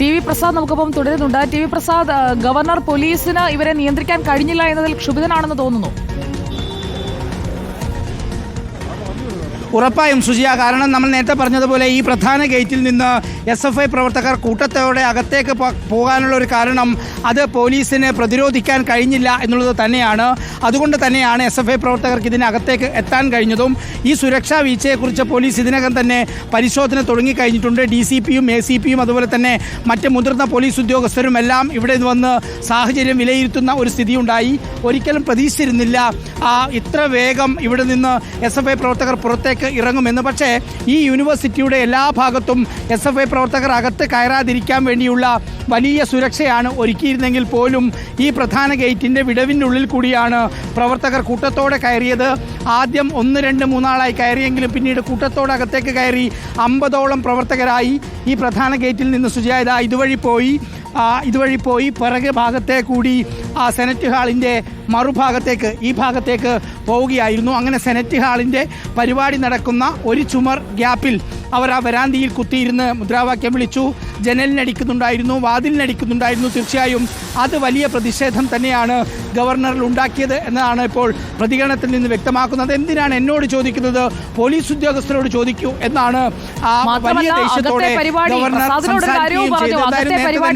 T V Prasad നമുക്കൊപ്പം തുടരുന്നുണ്ട്. T V Prasad governor പോലീസിന് ഇവരെ നിയന്ത്രിക്കാൻ കഴിഞ്ഞില്ല എന്നതിൽ ക്ഷുഭിതനാണെന്ന് തോന്നുന്നു. ഉറപ്പായും സുജിയ കാരണം നമ്മൾ നേരത്തെ പറഞ്ഞതുപോലെ ഈ പ്രധാന ഗേറ്റിൽ നിന്ന് എസ് എഫ് ഐ പ്രവർത്തകർ കൂട്ടത്തോടെ അകത്തേക്ക് പോകാനുള്ള ഒരു കാരണം അത് പോലീസിനെ പ്രതിരോധിക്കാൻ കഴിഞ്ഞില്ല എന്നുള്ളത് തന്നെയാണ്. അതുകൊണ്ട് തന്നെയാണ് എസ് എഫ് ഐ പ്രവർത്തകർക്ക് ഇതിനകത്തേക്ക് എത്താൻ കഴിഞ്ഞതും. ഈ സുരക്ഷാ വീഴ്ചയെക്കുറിച്ച് പോലീസ് ഇതിനകം തന്നെ പരിശോധന തുടങ്ങിക്കഴിഞ്ഞിട്ടുണ്ട് ഡി സി പിയും എ സി പിയും അതുപോലെ തന്നെ മറ്റ് മുതിർന്ന പോലീസ് ഉദ്യോഗസ്ഥരും എല്ലാം ഇവിടെ വന്ന് സാഹചര്യം വിലയിരുത്തുന്ന ഒരു സ്ഥിതി ഉണ്ടായി ഒരിക്കലും പ്രതീക്ഷിച്ചിരുന്നില്ല. ഇത്ര വേഗം ഇവിടെ നിന്ന് എസ് എഫ് ഐ പ്രവർത്തകർ പുറത്തേക്ക് ഇറങ്ങുമെന്ന്. പക്ഷേ ഈ യൂണിവേഴ്സിറ്റിയുടെ എല്ലാ ഭാഗത്തും എസ് എഫ് ഐ പ്രവർത്തകർ അകത്ത് കയറാതിരിക്കാൻ വേണ്ടിയുള്ള വലിയ സുരക്ഷയാണ് ഒരുക്കിയിരുന്നെങ്കിൽ പോലും ഈ പ്രധാന ഗേറ്റിന്റെ വിടവിനുള്ളിൽ കൂടിയാണ് പ്രവർത്തകർ കൂട്ടത്തോടെ കയറിയത്. ആദ്യം ഒന്ന് രണ്ട് മൂന്നാളായി കയറിയെങ്കിലും പിന്നീട് കൂട്ടത്തോടെ അകത്തേക്ക് കയറി അമ്പതോളം പ്രവർത്തകരായി ഈ പ്രധാന ഗേറ്റിൽ നിന്ന് സുജാത ഇതുവഴി പോയി ഇതുവഴി പോയി. പിറകെ ഭാഗത്തെ കൂടി ആ സെനറ്റ് ഹാളിന്റെ മറുഭാഗത്തേക്ക് ഈ ഭാഗത്തേക്ക് പോവുകയായിരുന്നു. അങ്ങനെ സെനറ്റ് ഹാളിന്റെ പരിപാടി നടക്കുന്ന ഒരു ചുമർ ഗ്യാപ്പിൽ അവർ ആ വരാന്തിയിൽ കുത്തിയിരുന്ന് മുദ്രാവാക്യം വിളിച്ചു. ജനലിനടിക്കുന്നുണ്ടായിരുന്നു വാതിലിനടിക്കുന്നുണ്ടായിരുന്നു തീർച്ചയായും. അത് വലിയ പ്രതിഷേധം തന്നെയാണ് ഗവർണറിൽ ഉണ്ടാക്കിയത് എന്നതാണ് ഇപ്പോൾ പ്രതികരണത്തിൽ നിന്ന് വ്യക്തമാക്കുന്നത്. എന്തിനാണ് എന്നോട് ചോദിക്കുന്നത്? പോലീസ് ഉദ്യോഗസ്ഥരോട് ചോദിക്കൂ എന്നാണ് ആ വലിയ ദേഷ്യത്തോടെ ഗവർണർ ഒരു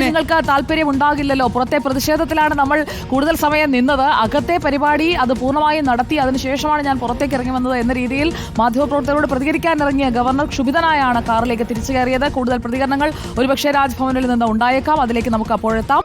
നിങ്ങൾക്ക് താല്പര്യം ഉണ്ടാകില്ലല്ലോ. പുറത്തെ പ്രതിഷേധത്തിലാണ് നമ്മൾ കൂടുതൽ സമയം നിന്നത്. അകത്തെ പരിപാടി അത് പൂർണമായും നടത്തി അതിനുശേഷമാണ് ഞാൻ പുറത്തേക്ക് ഇറങ്ങി വന്നത് എന്ന രീതിയിൽ മാധ്യമപ്രവർത്തകരോട് പ്രതികരിക്കാൻ ഇറങ്ങിയ ഗവർണർ ക്ഷുഭിതനായാണ് കാറിലേക്ക് തിരിച്ചു കയറിയത്. കൂടുതൽ പ്രതികരണങ്ങൾ ഒരുപക്ഷെ രാജ്ഭവനിൽ നിന്ന് ഉണ്ടായേക്കാം. അതിലേക്ക് നമുക്ക് അപ്പോഴെത്താം.